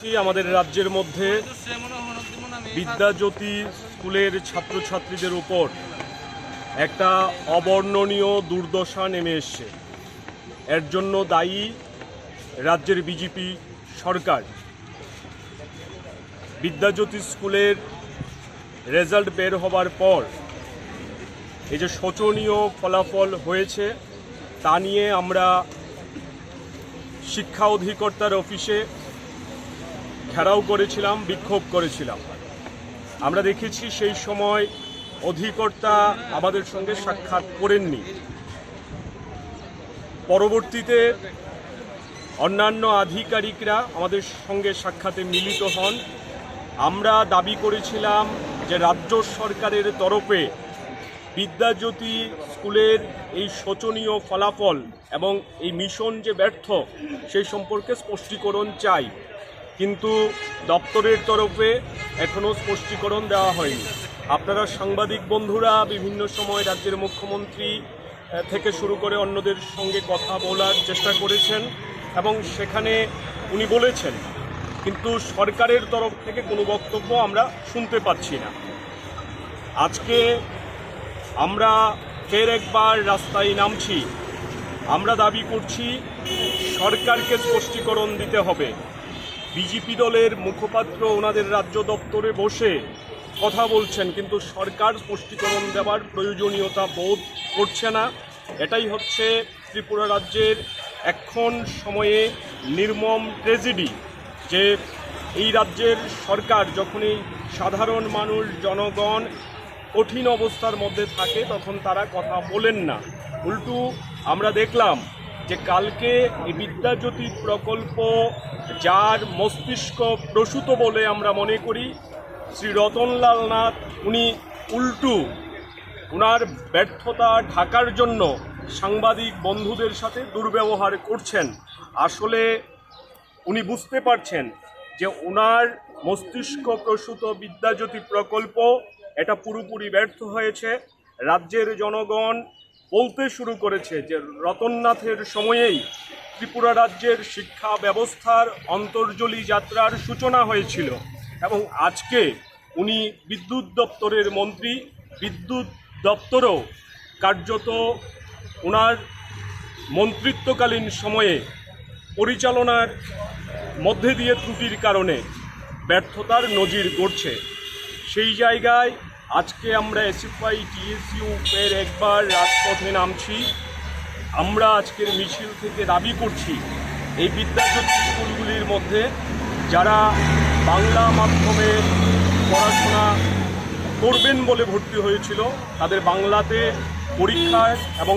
আমাদের রাজ্যের মধ্যে বিদ্যাজ্যোতি স্কুলের ছাত্রছাত্রীদের উপর একটা অবর্ণনীয় দুর্দশা নেমে এসছে। এর জন্য দায়ী রাজ্যের বিজেপি সরকার। বিদ্যাজ্যোতি স্কুলের রেজাল্ট বের হবার পর এই যে শোচনীয় ফলাফল হয়েছে, তা নিয়ে আমরা শিক্ষা অধিকর্তার অফিসে ঘেরাও করেছিলাম, বিক্ষোভ করেছিলাম। আমরা দেখেছি সেই সময় অধিকর্তা আমাদের সঙ্গে সাক্ষাৎ করেননি। পরবর্তীতে অন্যান্য আধিকারিকরা আমাদের সঙ্গে সাক্ষাতে মিলিত হন। আমরা দাবি করেছিলাম যে রাজ্য সরকারের তরফে বিদ্যাজ্যোতি স্কুলের এই শোচনীয় ফলাফল এবং এই মিশন যে ব্যর্থ, সেই সম্পর্কে স্পষ্টীকরণ চাই। কিন্তু দপ্তরের তরফে এখনও স্পষ্টীকরণ দেওয়া হয়নি। আপনারা সাংবাদিক বন্ধুরা বিভিন্ন সময় রাজ্যের মুখ্যমন্ত্রী থেকে শুরু করে অন্যদের সঙ্গে কথা বলার চেষ্টা করেছেন এবং সেখানে উনি বলেছেন, কিন্তু সরকারের তরফ থেকে কোনো বক্তব্য আমরা শুনতে পাচ্ছি না। আজকে আমরা ফের একবার রাস্তায় নামছি। আমরা দাবি করছি, সরকারকে স্পষ্টীকরণ দিতে হবে। বিজেপি দলের মুখপাত্র ওনাদের রাজ্য দপ্তরে বসে কথা বলছেন, কিন্তু সরকার স্পষ্টীকরণ দেওয়ার প্রয়োজনীয়তা বোধ করছে না। এটাই হচ্ছে ত্রিপুরা রাজ্যের এখন সময়ে নির্মম ট্রেজেডি, যে এই রাজ্যের সরকার যখনই সাধারণ মানুষ, জনগণ কঠিন অবস্থার মধ্যে থাকে, তখন তারা কথা বলেন না। উল্টু আমরা দেখলাম যে কালকে এই বিদ্যাজ্যোতি প্রকল্প যার মস্তিষ্ক প্রসূত বলে আমরা মনে করি, শ্রী রতনলাল নাথ উনি উল্টু ওনার ব্যর্থতা ঢাকার জন্য সাংবাদিক বন্ধুদের সাথে দুর্ব্যবহার করছেন। আসলে উনি বুঝতে পারছেন যে ওনার মস্তিষ্ক প্রসূত বিদ্যাজ্যোতি প্রকল্প এটা পুরোপুরি ব্যর্থ হয়েছে। রাজ্যের জনগণ বলতে শুরু করেছে যে রতননাথের সময়েই ত্রিপুরা রাজ্যের শিক্ষা ব্যবস্থার অন্তর্জলি যাত্রার সূচনা হয়েছিল এবং আজকে উনি বিদ্যুৎ দপ্তরের মন্ত্রী। বিদ্যুৎ দপ্তরও কার্যত ওনার মন্ত্রিত্বকালীন সময়ে পরিচালনার মধ্যে দিয়ে ত্রুটির কারণে ব্যর্থতার নজির গড়ছে। সেই জায়গায় আজকে আমরা এসএফআই এর একবার রাজপথে নামছি। আমরা আজকের মিছিল থেকে দাবি করছি, এই বিদ্যাজ্যোতি স্কুলগুলির মধ্যে যারা বাংলা মাধ্যমে পড়াশোনা করবেন বলে ভর্তি হয়েছিল, তাদের বাংলাতে পরীক্ষায় এবং